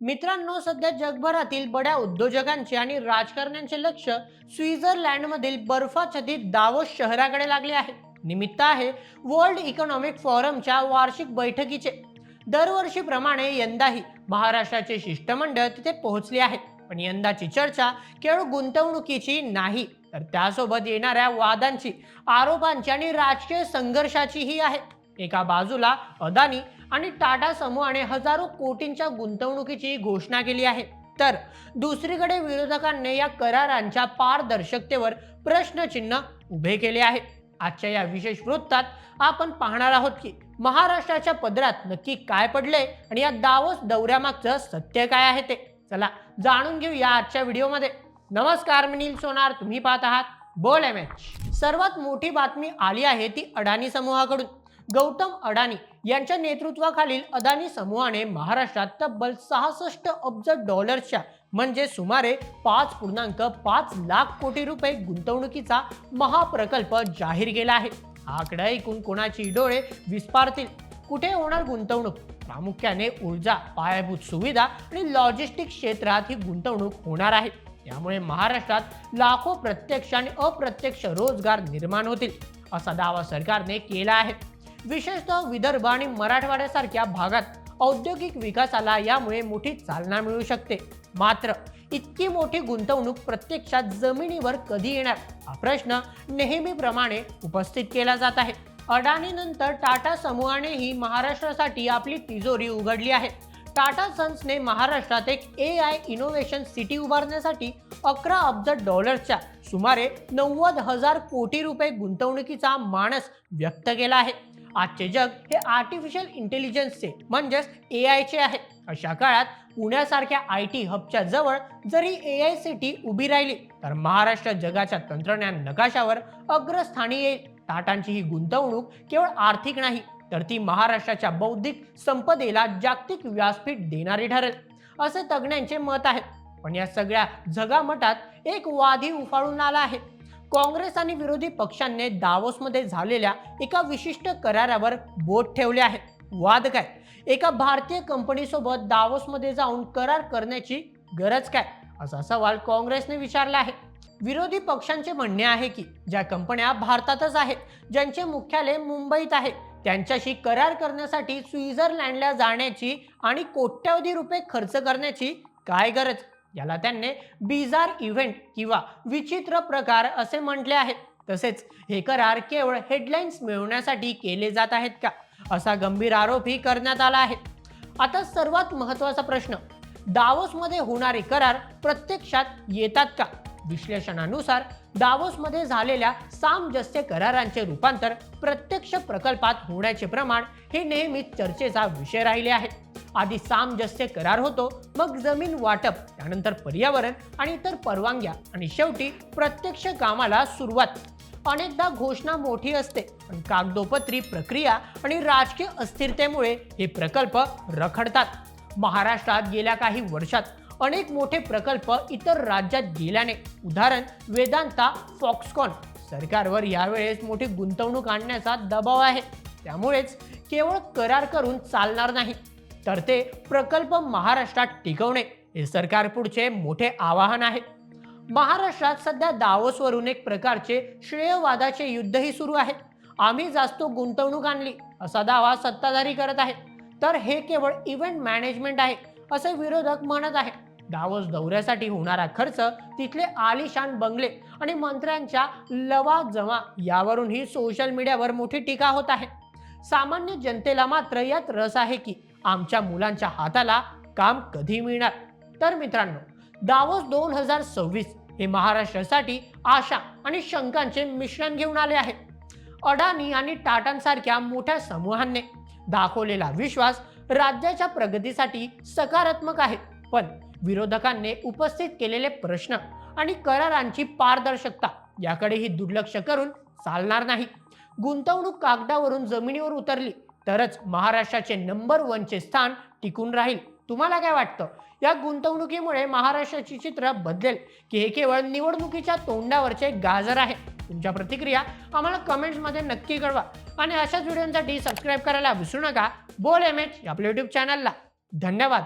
मित्रांनो सध्या जगभरातील बड्या उद्योजकांचे आणि राजकारण्यांचे लक्ष स्वित्झर्लंडमधील बर्फाच्छादित दावोस शहराकडे लागले आहे. निमित्त आहे वर्ल्ड इकॉनॉमिक फॉरमच्या वार्षिक बैठकीचे. दरवर्षीप्रमाणे यंदाही महाराष्ट्राचे शिष्टमंडळ तिथे पोहोचले आहे. पण यंदाची चर्चा केवळ गुंतवणुकीची नाही तर त्यासोबत येणाऱ्या वादांची आरोपांची आणि राजकीय संघर्षाचीही आहे. एका बाजूला अदानी आणि टाटा समूहाने हजारो कोटींच्या गुंतवणुकीची घोषणा केली आहे. तर दुसरीकडे विरोधकांनी या करारांच्या पारदर्शकतेवर प्रश्नचिन्ह उभे केले आहे. आजच्या या विशेष वृत्तात आपण पाहणार आहोत की महाराष्ट्राच्या पदरात नक्की काय पडले आणि या दावोस दौऱ्यामागचं सत्य काय आहे ते. चला जाणून घेऊ या आजच्या व्हिडिओमध्ये. नमस्कार मी नील सोनार. तुम्ही पाहत आहात बोल एम एच. सर्वात मोठी बातमी आली आहे ती अडाणी समूहाकडून. गौतम अडाणी यांच्या नेतृत्वाखालील अदानी समूहाने महाराष्ट्रात तब्बल सहासष्ट अब्ज डॉलर्सच्या म्हणजे सुमारे पाच पूर्णांक पाच लाख कोटी रुपये गुंतवणुकीचा महाप्रकल्प जाहीर केला आहे. हा आकडा ऐकून कोणाची डोळे विस्पारतील? कुठे होणार गुंतवणूक? प्रामुख्याने ऊर्जा पायाभूत सुविधा आणि लॉजिस्टिक क्षेत्रात ही गुंतवणूक होणार आहे. यामुळे महाराष्ट्रात लाखो प्रत्यक्ष आणि अप्रत्यक्ष रोजगार निर्माण होतील असा दावा सरकारने केला आहे. विशेषतः विदर्भ आणि मराठवाड्यासारख्या भागात औद्योगिक विकासाला यामुळे मोठी चालना मिळू शकते. मात्र इतकी मोठी गुंतवणूक प्रत्यक्षात जमिनीवर कधी येणार? हा प्रश्न नेहमीप्रमाणे उपस्थित केला जात आहे. अडाणीनंतर टाटा समूहानेही महाराष्ट्रासाठी आपली तिजोरी उघडली आहे. टाटा सन्सने महाराष्ट्रात एक ए आय इनोव्हेशन सिटी उभारण्यासाठी अकरा अब्ज डॉलर्सच्या सुमारे नव्वद हजार कोटी रुपये गुंतवणुकीचा मानस व्यक्त केला आहे. आजचे जग हे आर्टिफिशियल इंटेलिजन्सचे म्हणजेच ए आयचे आहे. अशा काळात पुण्यासारख्या आय टी हबच्या जवळ जरी ए आय सिटी उभी राहिली तर महाराष्ट्र जगाच्या तंत्रज्ञान नकाशावर अग्रस्थानी येईल. टाटांची ही गुंतवणूक केवळ आर्थिक नाही तर ती महाराष्ट्राच्या बौद्धिक संपदेला जागतिक व्यासपीठ देणारी ठरेल असे तज्ज्ञांचे मत आहे. पण या सगळ्या जगामटात एक वादी उफाळून आला आहे. काँग्रेस आणि विरोधी पक्षांनी दावोसमध्ये झालेल्या एका विशिष्ट करारावर बोट ठेवले आहे वाद काय? एका भारतीय कंपनीसोबत दावोसमध्ये जाऊन करार करण्याची गरज काय? असा सवाल काँग्रेसने विचारला आहे. विरोधी पक्षांचे म्हणणे आहे की ज्या कंपन्या भारतातच आहेत ज्यांचे मुख्यालय मुंबईत आहे त्यांच्याशी करार करण्यासाठी स्वित्झर्लंडला जाण्याची आणि कोट्यावधी रुपये खर्च करण्याची काय गरज? याला त्यांनी बिजार इव्हेंट किंवा विचित्र प्रकार असे म्हटले आहे तसेच हे करार केवळ हेडलाईन्स मिळवण्यासाठी केले जात आहेत का? असा गंभीर आरोपही करण्यात आला आहे. आता सर्वात महत्त्वाचा प्रश्न दावोसमध्ये होणारे करार प्रत्यक्षात येतात का? विश्लेषणानुसार दावोसमध्ये झालेल्या सामजस्य करारांचे रूपांतर प्रत्यक्ष प्रकल्पात होण्याचे प्रमाण हे नेहमीच चर्चेचा विषय राहिले आहे आधी सामंजस्य करार होतो मग जमीन वाटप त्यानंतर पर्यावरण आणि इतर परवानग्या आणि शेवटी प्रत्यक्ष कामाला सुरुवात. अनेकदा घोषणा मोठी असते पण कागदोपत्री प्रक्रिया आणि राजकीय अस्थिरतेमुळे हे प्रकल्प रखडतात. महाराष्ट्रात गेल्या काही वर्षात अनेक मोठे प्रकल्प इतर राज्यात गेल्याने उदाहरण वेदांता फॉक्सकॉन सरकारवर यावेळेस मोठी गुंतवणूक आणण्याचा दबाव आहे. त्यामुळेच केवळ करार करून चालणार नाही तर ते प्रकल्प महाराष्ट्रात टिकवणे हे सरकार पुढचे मोठे आवाहन आहे. महाराष्ट्रात सध्या दावोसवरून एक प्रकारचे श्रेयवादाचे युद्धही सुरू आहे. आम्ही जास्त गुंतवणूक आणली असा दावा सत्ताधारी करत आहे तर हे केवळ इव्हेंट मॅनेजमेंट आहे असे विरोधक म्हणत आहे दावोस दौऱ्यासाठी होणारा खर्च तिथले आलिशान बंगले आणि मंत्र्यांच्या लवा जमा यावरूनही सोशल मीडियावर मोठी टीका होत आहे. सामान्य जनतेला मात्र यात रस आहे की आमच्या मुलांच्या हाताला काम कधी मिळणार? तर मित्रांनो दावोस दोन हजार सव्वीस हे महाराष्ट्रासाठी आशा आणि शंकांचे मिश्रण घेऊन आले आहे. अडाणी आणि टाटांसारख्या मोठ्या समूहांनी दाखवलेला विश्वास राज्याच्या प्रगतीसाठी सकारात्मक आहे. पण विरोधकांनी उपस्थित केलेले प्रश्न आणि करारांची पारदर्शकता याकडेही दुर्लक्ष करून चालणार नाही. गुंतवणूक कागदावरून जमिनीवर उतरली. तरच महाराष्ट्राचे नंबर वनचे स्थान टिकून राहील. तुम्हाला काय वाटतं? या गुंतवणुकीमुळे महाराष्ट्राची चित्र बदलेल की हे केवळ निवडणुकीच्या तोंडावरचे गाजर आहे? तुमच्या प्रतिक्रिया आम्हाला कमेंट्समध्ये नक्की कळवा. आणि अशाच व्हिडिओसाठी सबस्क्राईब करायला विसरू नका. बोल एम एच आपल्या यूट्यूब चॅनलला धन्यवाद.